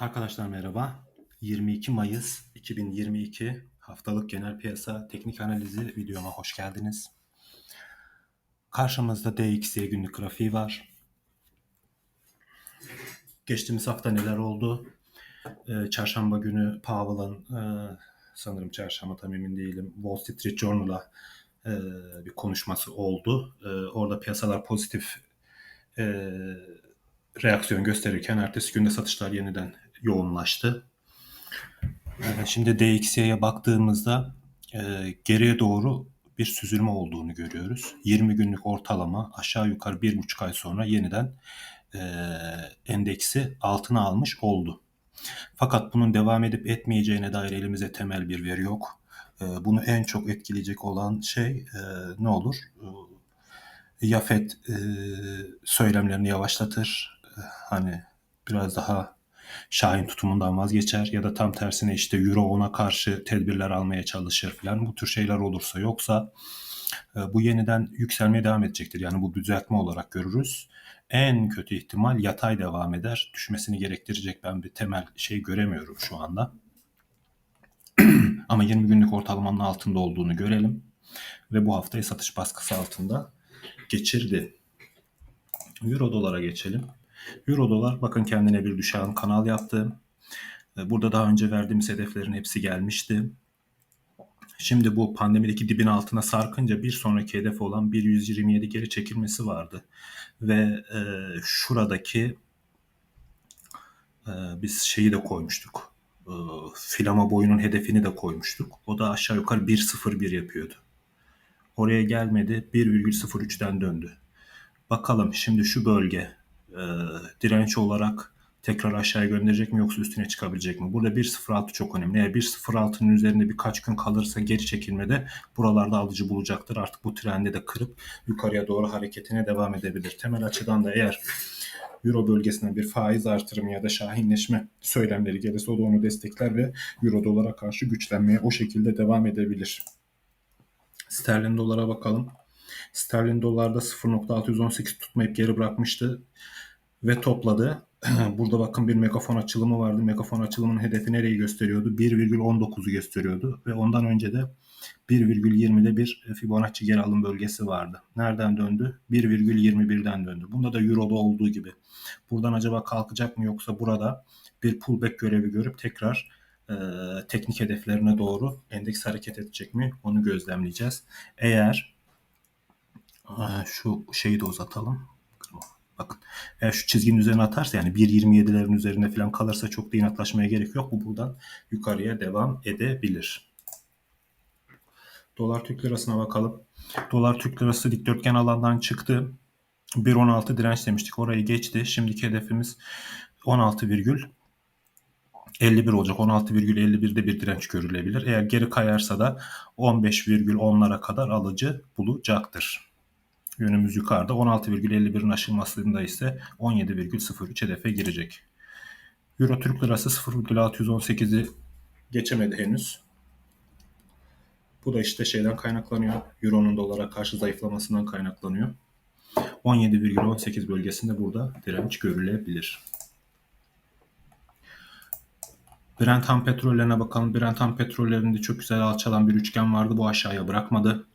Arkadaşlar merhaba. 22 Mayıs 2022 haftalık genel piyasa teknik analizi videoma hoş geldiniz. Karşımızda DXY günlük grafiği var. Geçtiğimiz hafta neler oldu? Ee, çarşamba günü Powell'ın e, sanırım çarşamba tam emin değilim. Wall Street Journal'a e, bir konuşması oldu. E, orada piyasalar pozitif reaksiyon gösterirken ertesi günde satışlar yeniden yoğunlaştı. Şimdi DXY'ye baktığımızda e, geriye doğru bir süzülme olduğunu görüyoruz. 20 günlük ortalama aşağı yukarı bir buçuk ay sonra yeniden e, endeksi altına almış oldu. Fakat bunun devam edip etmeyeceğine dair elimize temel bir veri yok. E, bunu en çok etkileyecek olan şey ne olur? E, ya FED söylemlerini yavaşlatır, hani biraz daha Şahin tutumundan vazgeçer ya da tam tersine işte Euro ona karşı tedbirler almaya çalışır falan bu tür şeyler olursa yoksa e, bu yeniden yükselmeye devam edecektir. Yani bu düzeltme olarak görürüz. En kötü ihtimal yatay devam eder. Düşmesini gerektirecek ben bir temel şey göremiyorum şu anda. Ama 20 günlük ortalamanın altında olduğunu görelim. Ve bu haftayı satış baskısı altında geçirdi. Euro dolara geçelim. Euro dolar bakın kendine bir düşen kanal yaptı. E, Burada daha önce verdiğimiz hedeflerin hepsi gelmişti. Şimdi bu pandemideki dibin altına sarkınca bir sonraki hedef olan 1.127 geri çekilmesi vardı. Ve e, şuradaki e, biz şeyi de koymuştuk. E, filama boyunun hedefini de koymuştuk. O da aşağı yukarı 1.01 yapıyordu. Oraya gelmedi 1,03'ten döndü. Bakalım şimdi şu bölge e, direnç olarak tekrar aşağıya gönderecek mi yoksa üstüne çıkabilecek mi? Burada 1.06 çok önemli. Eğer 1.06'nın üzerinde birkaç gün kalırsa geri çekilmede buralarda alıcı bulacaktır. Artık bu trendi de kırıp yukarıya doğru hareketine devam edebilir. Temel açıdan da eğer Euro bölgesine bir faiz artırımı ya da şahinleşme söylemleri gelirse o da onu destekler ve Euro dolara karşı güçlenmeye o şekilde devam edebilir. Sterlin dolara bakalım. Sterlin dolarda 0.618 tutmayıp geri bırakmıştı ve topladı. Burada bakın bir megafon açılımı vardı. Megafon açılımının hedefi nereyi gösteriyordu? 1,19'u gösteriyordu ve ondan önce de 1,20'de bir Fibonacci geri alım bölgesi vardı. Nereden döndü? 1,21'den döndü. Bunda da Euro'da olduğu gibi. Buradan acaba kalkacak mı yoksa burada bir pullback görevi görüp tekrar e, teknik hedeflerine doğru endeks hareket edecek mi? Onu gözlemleyeceğiz. Eğer şu şeyi de uzatalım. Bakın eğer şu çizginin üzerine atarsa yani 1.27'lerin üzerinde falan kalırsa çok da inatlaşmaya gerek yok. Bu buradan yukarıya devam edebilir. Dolar Türk Lirası'na bakalım. Dolar Türk Lirası dikdörtgen alandan çıktı. 1.16 direnç demiştik. Orayı geçti. Şimdiki hedefimiz 16,51 olacak. 16,51'de bir direnç görülebilir. Eğer geri kayarsa da 15,10'lara kadar alıcı bulacaktır. Yönümüz yukarıda. 16,51'in aşılmasında ise 17,03 hedefe girecek. Euro Türk Lirası 0,618'i geçemedi henüz. Bu da işte şeyden kaynaklanıyor. Euro'nun dolara karşı zayıflamasından kaynaklanıyor. 17,18 bölgesinde burada direnç görülebilir. Brent ham petrollerine bakalım. Brent ham petrollerinde çok güzel alçalan bir üçgen vardı. Bu aşağıya bırakmadı.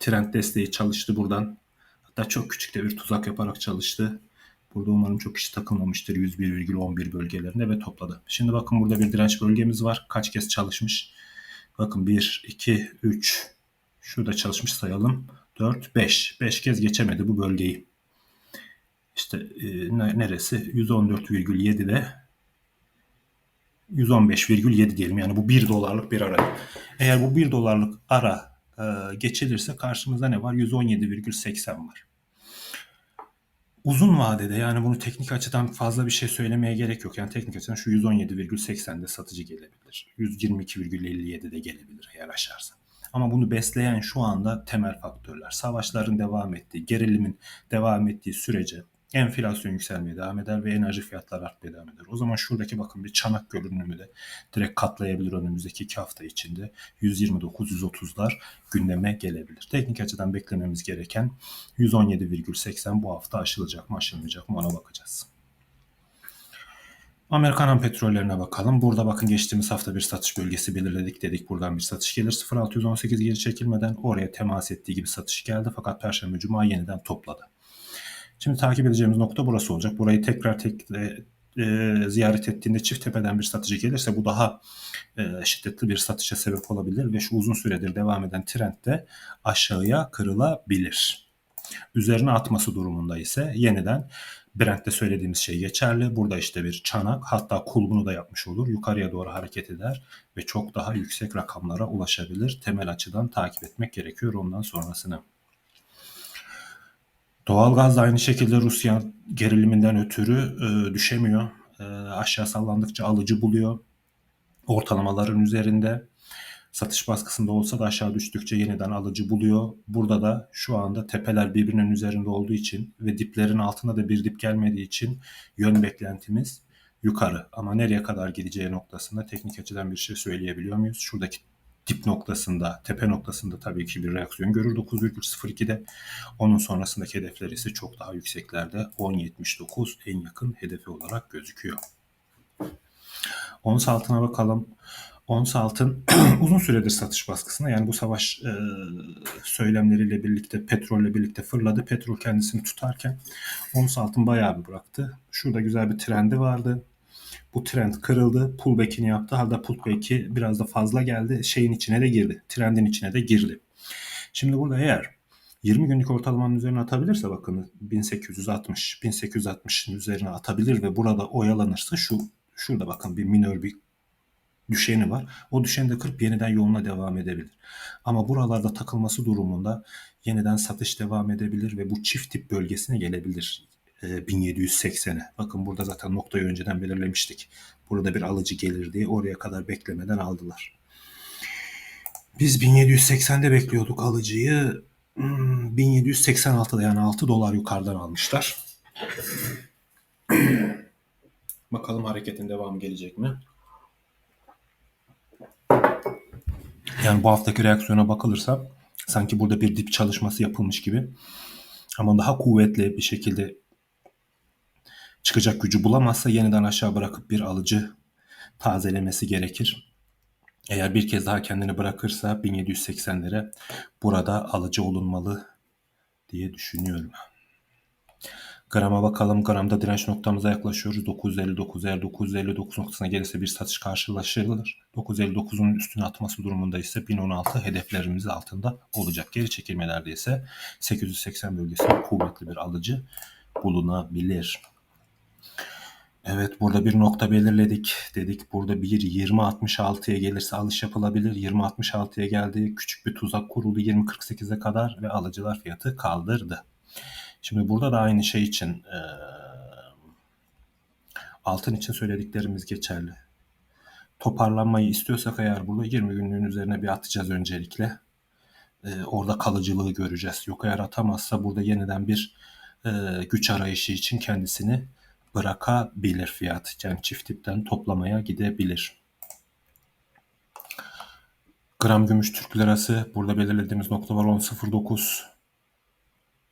Trend desteği çalıştı buradan. Hatta çok küçük de bir tuzak yaparak çalıştı. Burada umarım çok kişi takılmamıştır 101,11 bölgelerinde ve topladı. Şimdi bakın burada bir direnç bölgemiz var. Kaç kez çalışmış? Bakın 1, 2, 3. Şurada çalışmış sayalım. 4, 5. 5 kez geçemedi bu bölgeyi. İşte e, neresi? 114,7 ve 115,7 diyelim. Yani bu 1 dolarlık bir ara. Eğer bu 1 dolarlık ara e, geçilirse karşımızda ne var? 117,80 var. Uzun vadede yani bunu teknik açıdan fazla bir şey söylemeye gerek yok. Yani teknik açıdan şu 117,80'de satıcı gelebilir. 122,57'de gelebilir eğer aşarsa. Ama bunu besleyen şu anda temel faktörler. Savaşların devam ettiği, gerilimin devam ettiği sürece enflasyon yükselmeye devam eder ve enerji fiyatları artmaya devam eder. O zaman şuradaki bakın bir çanak görünümü de direkt katlayabilir önümüzdeki iki hafta içinde. 129-130'lar gündeme gelebilir. Teknik açıdan beklememiz gereken 117,80 bu hafta aşılacak mı aşılmayacak mı ona bakacağız. Amerikan ham petrollerine bakalım. Burada bakın geçtiğimiz hafta bir satış bölgesi belirledik dedik. Buradan bir satış gelir. 0.618 geri çekilmeden oraya temas ettiği gibi satış geldi. Fakat Perşembe Cuma yeniden topladı. Şimdi takip edeceğimiz nokta burası olacak. Burayı tekrar tek, e, e, ziyaret ettiğinde çift tepeden bir satıcı gelirse bu daha e, şiddetli bir satışa sebep olabilir ve şu uzun süredir devam eden trend de aşağıya kırılabilir. Üzerine atması durumunda ise yeniden Brent'te söylediğimiz şey geçerli. Burada işte bir çanak hatta kulbunu da yapmış olur. Yukarıya doğru hareket eder ve çok daha yüksek rakamlara ulaşabilir. Temel açıdan takip etmek gerekiyor ondan sonrasını. Doğalgaz da aynı şekilde Rusya geriliminden ötürü e, düşemiyor. E, aşağı sallandıkça alıcı buluyor. Ortalamaların üzerinde satış baskısında olsa da aşağı düştükçe yeniden alıcı buluyor. Burada da şu anda tepeler birbirinin üzerinde olduğu için ve diplerin altına da bir dip gelmediği için yön beklentimiz yukarı. Ama nereye kadar gideceği noktasında teknik açıdan bir şey söyleyebiliyor muyuz? Şuradaki dip noktasında, tepe noktasında tabii ki bir reaksiyon görür 9,02'de. Onun sonrasındaki hedefler ise çok daha yükseklerde 10.79 en yakın hedefi olarak gözüküyor. Ons altına bakalım. Ons altın uzun süredir satış baskısında yani bu savaş e, söylemleriyle birlikte petrolle birlikte fırladı. Petrol kendisini tutarken ons altın bayağı bir bıraktı. Şurada güzel bir trendi vardı. Bu trend kırıldı. Pullback'ini yaptı. Hatta pullback'i biraz da fazla geldi. Şeyin içine de girdi. Trendin içine de girdi. Şimdi burada eğer 20 günlük ortalamanın üzerine atabilirse bakın 1860 1860'ın üzerine atabilir ve burada oyalanırsa şu şurada bakın bir minör bir düşeni var. O düşeni de kırıp yeniden yoluna devam edebilir. Ama buralarda takılması durumunda yeniden satış devam edebilir ve bu çift tip bölgesine gelebilir. 1780'e. Bakın burada zaten noktayı önceden belirlemiştik. Burada bir alıcı gelir diye oraya kadar beklemeden aldılar. Biz 1780'de bekliyorduk alıcıyı. 1786'da yani 6 dolar yukarıdan almışlar. Bakalım hareketin devamı gelecek mi? Yani bu haftaki reaksiyona bakılırsa sanki burada bir dip çalışması yapılmış gibi. Ama daha kuvvetli bir şekilde çıkacak gücü bulamazsa yeniden aşağı bırakıp bir alıcı tazelemesi gerekir. Eğer bir kez daha kendini bırakırsa 1780'lere burada alıcı olunmalı diye düşünüyorum. Grama bakalım. Gramda direnç noktamıza yaklaşıyoruz. 959 eğer 959 noktasına gelirse bir satış karşılaşılır. 959'un üstüne atması durumunda ise 1016 hedeflerimiz altında olacak. Geri çekilmelerde ise 880 bölgesinde kuvvetli bir alıcı bulunabilir. Evet burada bir nokta belirledik. Dedik burada bir 20.66'ya gelirse alış yapılabilir. 20.66'ya geldi. Küçük bir tuzak kuruldu 20.48'e kadar ve alıcılar fiyatı kaldırdı. Şimdi burada da aynı şey için e, altın için söylediklerimiz geçerli. Toparlanmayı istiyorsak eğer burada 20 günlüğün üzerine bir atacağız öncelikle. E, orada kalıcılığı göreceğiz. Yok eğer atamazsa burada yeniden bir e, güç arayışı için kendisini bırakabilir fiyat. Yani çift tipten toplamaya gidebilir. Gram gümüş Türk lirası burada belirlediğimiz nokta var 10.09.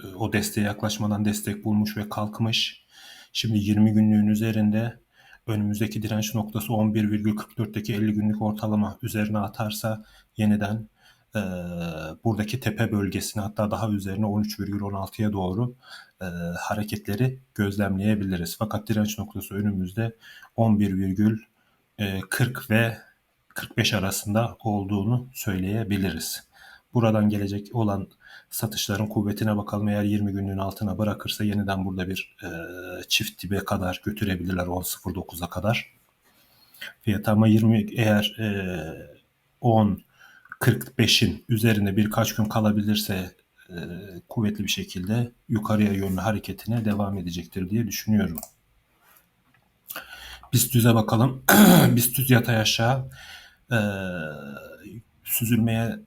Ee, o desteğe yaklaşmadan destek bulmuş ve kalkmış. Şimdi 20 günlüğün üzerinde önümüzdeki direnç noktası 11,44'teki 50 günlük ortalama üzerine atarsa yeniden e, buradaki tepe bölgesine hatta daha üzerine 13,16'ya doğru e, hareketleri gözlemleyebiliriz. Fakat direnç noktası önümüzde 11,40 e, ve 45 arasında olduğunu söyleyebiliriz. Buradan gelecek olan satışların kuvvetine bakalım. Eğer 20 günlüğün altına bırakırsa yeniden burada bir e, çift dibe kadar götürebilirler 10.09'a kadar. Fiyat ama 20 eğer e, 10 45'in üzerinde birkaç gün kalabilirse e, kuvvetli bir şekilde yukarıya yönlü hareketine devam edecektir diye düşünüyorum. BIST düze bakalım. BIST düz yatay aşağı e, süzülmeye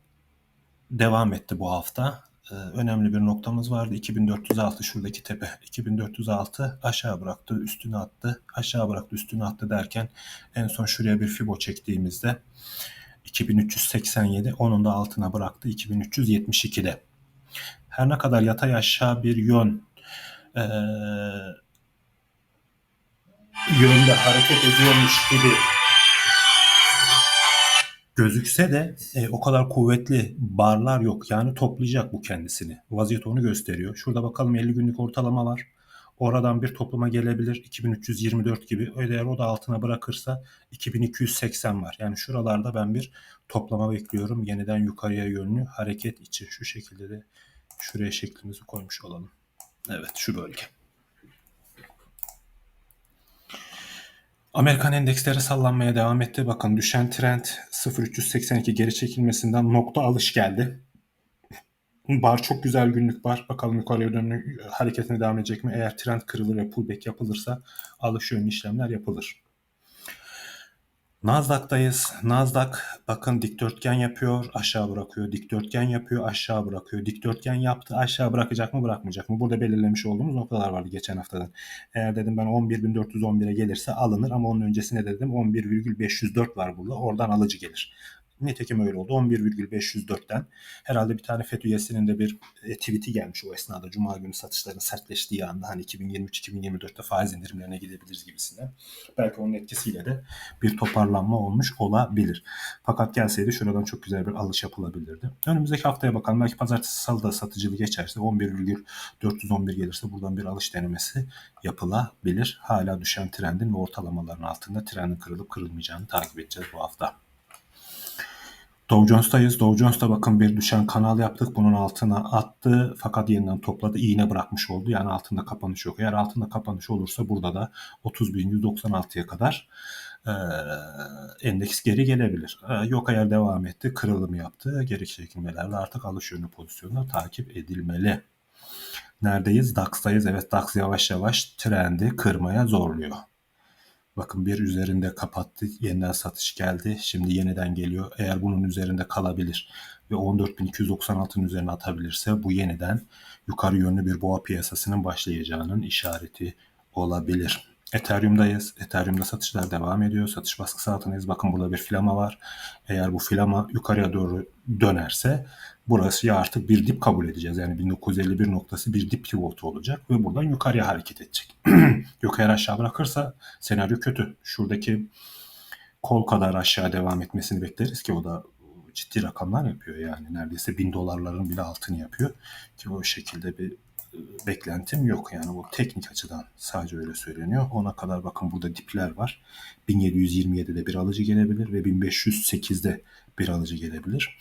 devam etti bu hafta. E, önemli bir noktamız vardı. 2406 şuradaki tepe. 2406 aşağı bıraktı, üstüne attı. Aşağı bıraktı, üstüne attı derken en son şuraya bir fibo çektiğimizde 2387 onun da altına bıraktı 2372'de. Her ne kadar yatay aşağı bir yön ee, yönde hareket ediyormuş gibi gözükse de e, o kadar kuvvetli barlar yok. Yani toplayacak bu kendisini. Vaziyet onu gösteriyor. Şurada bakalım 50 günlük ortalama var. Oradan bir topluma gelebilir. 2324 gibi. Eğer o da altına bırakırsa 2280 var. Yani şuralarda ben bir toplama bekliyorum. Yeniden yukarıya yönlü hareket için. Şu şekilde de şuraya şeklimizi koymuş olalım. Evet şu bölge. Amerikan endeksleri sallanmaya devam etti. Bakın düşen trend 0382 geri çekilmesinden nokta alış geldi. Bar çok güzel günlük bar. Bakalım yukarıya dönük hareketine devam edecek mi? Eğer trend kırılır ve pullback yapılırsa alış yönlü işlemler yapılır. Nasdaq'tayız. Nasdaq bakın dikdörtgen yapıyor, aşağı bırakıyor. Dikdörtgen yapıyor, aşağı bırakıyor. Dikdörtgen yaptı, aşağı bırakacak mı, bırakmayacak mı? Burada belirlemiş olduğumuz noktalar vardı geçen haftadan. Eğer dedim ben 11.411'e gelirse alınır ama onun öncesine dedim 11,504 var burada. Oradan alıcı gelir. Nitekim öyle oldu. 11,504'ten herhalde bir tane FETÖ üyesinin de bir e, tweet'i gelmiş o esnada. Cuma günü satışların sertleştiği anda hani 2023-2024'te faiz indirimlerine gidebiliriz gibisinden. Belki onun etkisiyle de bir toparlanma olmuş olabilir. Fakat gelseydi şuradan çok güzel bir alış yapılabilirdi. Önümüzdeki haftaya bakalım. Belki pazartesi salıda satıcılığı geçerse 11,411 gelirse buradan bir alış denemesi yapılabilir. Hala düşen trendin ve ortalamaların altında trendin kırılıp kırılmayacağını takip edeceğiz bu hafta. Dow Jones'tayız. Dow Jones'ta bakın bir düşen kanal yaptık. Bunun altına attı fakat yeniden topladı. İğne bırakmış oldu. Yani altında kapanış yok. Eğer altında kapanış olursa burada da 30.196'ya kadar e, endeks geri gelebilir. E, yok eğer devam etti. Kırılım yaptı. Geri çekilmelerle artık alış yönlü pozisyonlar takip edilmeli. Neredeyiz? DAX'tayız. Evet DAX yavaş yavaş trendi kırmaya zorluyor. Bakın bir üzerinde kapattı. Yeniden satış geldi. Şimdi yeniden geliyor. Eğer bunun üzerinde kalabilir ve 14.296'ın üzerine atabilirse bu yeniden yukarı yönlü bir boğa piyasasının başlayacağının işareti olabilir. Ethereum'dayız. Ethereum'da satışlar devam ediyor. Satış baskısı altındayız. Bakın burada bir filama var. Eğer bu filama yukarıya doğru dönerse burası ya artık bir dip kabul edeceğiz. Yani 1951 noktası bir dip pivotu olacak ve buradan yukarıya hareket edecek. Yok eğer aşağı bırakırsa senaryo kötü. Şuradaki kol kadar aşağı devam etmesini bekleriz ki o da ciddi rakamlar yapıyor yani. Neredeyse bin dolarların bile altını yapıyor. Ki o şekilde bir beklentim yok. Yani bu teknik açıdan sadece öyle söyleniyor. Ona kadar bakın burada dipler var. 1727'de bir alıcı gelebilir ve 1508'de bir alıcı gelebilir.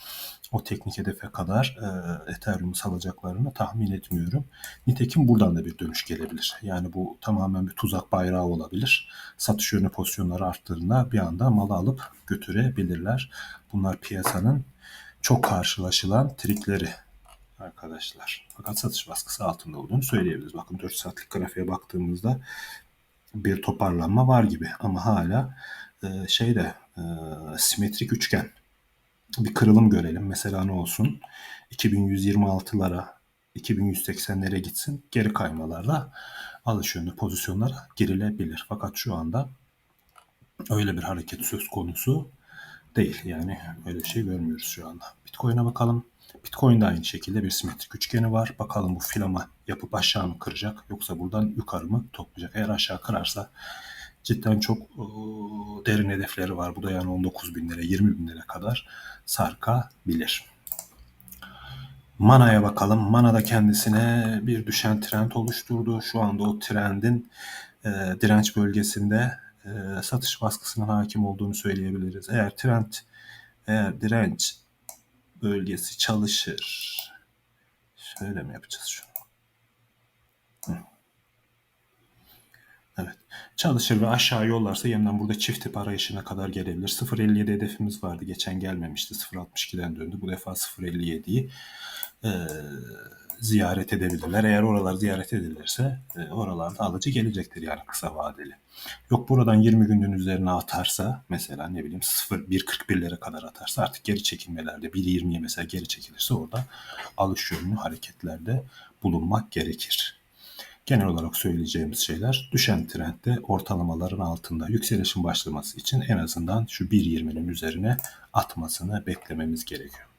O teknik hedefe kadar e, Ethereum'u salacaklarını tahmin etmiyorum. Nitekim buradan da bir dönüş gelebilir. Yani bu tamamen bir tuzak bayrağı olabilir. Satış yönü pozisyonları arttığında bir anda malı alıp götürebilirler. Bunlar piyasanın çok karşılaşılan trikleri arkadaşlar. Fakat satış baskısı altında olduğunu söyleyebiliriz. Bakın 4 saatlik grafiğe baktığımızda bir toparlanma var gibi ama hala e, şeyde e, simetrik üçgen bir kırılım görelim. Mesela ne olsun? 2126'lara 2180'lere gitsin. Geri kaymalarla alış yönlü pozisyonlara girilebilir. Fakat şu anda öyle bir hareket söz konusu değil. Yani öyle şey görmüyoruz şu anda. Bitcoin'e bakalım. Bitcoin de aynı şekilde bir simetrik üçgeni var. Bakalım bu filama yapıp aşağı mı kıracak yoksa buradan yukarı mı toplayacak. Eğer aşağı kırarsa cidden çok derin hedefleri var. Bu da yani 19 bin lira 20 bin lira kadar sarkabilir. Mana'ya bakalım. Mana da kendisine bir düşen trend oluşturdu. Şu anda o trendin e, direnç bölgesinde e, satış baskısının hakim olduğunu söyleyebiliriz. Eğer trend eğer direnç bölgesi çalışır. Şöyle mi yapacağız şunu? Evet. Çalışır ve aşağı yollarsa yeniden burada çift tip arayışına kadar gelebilir. 0.57 hedefimiz vardı. Geçen gelmemişti. 0.62'den döndü. Bu defa 0.57'yi e, ziyaret edebilirler. Eğer oralar ziyaret edilirse e, oralarda alıcı gelecektir yani kısa vadeli. Yok buradan 20 günün üzerine atarsa mesela ne bileyim 0 1.41'lere kadar atarsa artık geri çekilmelerde 1.20'ye mesela geri çekilirse orada alış yönlü hareketlerde bulunmak gerekir. Genel olarak söyleyeceğimiz şeyler düşen trendde ortalamaların altında yükselişin başlaması için en azından şu 1.20'nin üzerine atmasını beklememiz gerekiyor.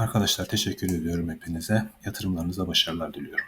Arkadaşlar teşekkür ediyorum hepinize. Yatırımlarınıza başarılar diliyorum.